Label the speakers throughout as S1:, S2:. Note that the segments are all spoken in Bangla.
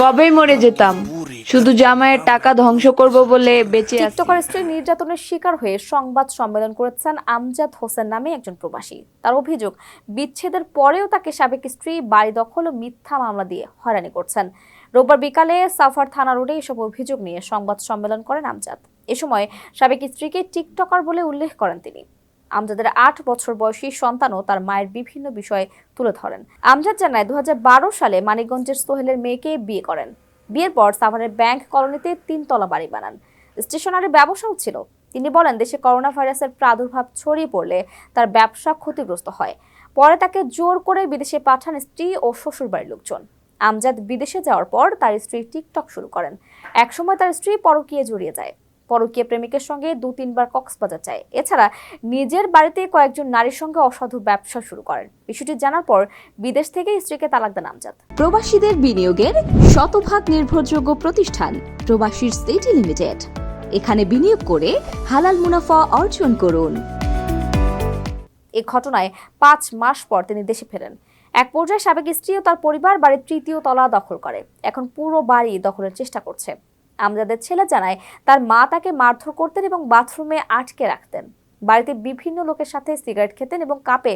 S1: কবেই মরে যেতাম? শুধু জামাইয়ের টাকা ধ্বংস করব বলে বেঁচে
S2: টিকটকার স্ত্রী নির্যাতনের শিকার হয়ে সংবাদ সম্মেলন করেছেন আমজাদ হোসেন নামে একজন প্রবাসী। তার অভিযোগ, বিচ্ছেদের পরেও তাকে সাবেক স্ত্রী, বাড়ি দখল ও মিথ্যা মামলা দিয়ে হয়রানি করছেন। রোববার বিকালে সাফার থানা রোডে এসব অভিযোগ নিয়ে সংবাদ সম্মেলন করেন আমজাদ। এ সময় সাবেক স্ত্রীকে টিকটকার বলে উল্লেখ করেন তিনি। আমজাদের আট বছর বয়সী সন্তানও তার মায়ের বিভিন্ন বিষয়ে তুলে ধরেন। আমজাদ জানায় দু সালে মানিকগঞ্জের সোহেলের মেয়েকে বিয়ে করেন। বিয়ের পর সাভারের ব্যাংক কলোনিতে তিনতলা বাড়ি বানান। স্টেশনারি ব্যবসাও ছিল। তিনি বলেন, দেশে করোনা ভাইরাসের প্রাদুর্ভাব ছড়িয়ে পড়লে তার ব্যবসা ক্ষতিগ্রস্ত হয়। পরে তাকে জোর করে বিদেশে পাঠান স্ত্রী ও শ্বশুরবাড়ির লোকজন। আমজাদ বিদেশে যাওয়ার পর তার স্ত্রী টিকটক শুরু করেন। একসময় তার স্ত্রী পরকীয়ে জড়িয়ে যায়। পরকীয় প্রেমিকের সঙ্গে দু তিনবার কক্সবাজার যায়। এছাড়া নিজের বাড়িতে কয়েকজন নারীর সঙ্গে অসাধু ব্যবসা শুরু করেন। বিষয়টি জানার পর বিদেশ থেকে স্ত্রীকে তালাক দেন আমজাদ।
S3: প্রবাসীদের বিনিয়োগের শতভাগ নির্ভরযোগ্য প্রতিষ্ঠান প্রবাসীর সিটি লিমিটেড। এখানে বিনিয়োগ করে হালাল মুনাফা অর্জন করুন।
S2: এই ঘটনায় পাঁচ মাস পর তিনি দেশে ফেরেন। এক পর্যায়ে সাবেক স্ত্রী ও তার পরিবার বাড়ির তৃতীয় তলা দখল করে। এখন পুরো বাড়ি দখলের চেষ্টা করছে। আমজাদের ছেলে জানায়, তার মা তাকে মারধর করতেন এবং বাথরুমে আটকে রাখতেন। বাড়িতে বিভিন্ন লোকের সাথে সিগারেট খেতেন এবং কাপে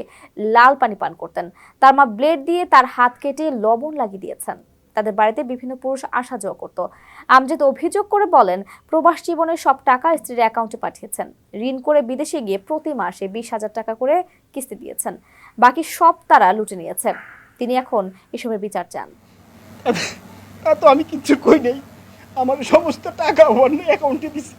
S2: লাল পানি পান করতেন। তার মা ব্লেড দিয়ে তার হাত কেটে লবণ লাগিয়ে দিয়েছেন। তাদের বাড়িতে বিভিন্ন পুরুষ আসা যাওয়া করত। আমজাদ অভিযোগ করে বলেন, প্রবাস জীবনের সব টাকা স্ত্রীর অ্যাকাউন্টে পাঠিয়েছেন। ঋণ করে বিদেশে গিয়ে প্রতি মাসে বিশ হাজার টাকা করে কিস্তি দিয়েছেন। বাকি সব তারা লুটে নিয়েছে। তিনি এখন এসবের বিচার চান।
S4: তা আমি কিচ্ছু কই নাই। আমার সমস্ত টাকা অন্য অ্যাকাউন্টে দিছি।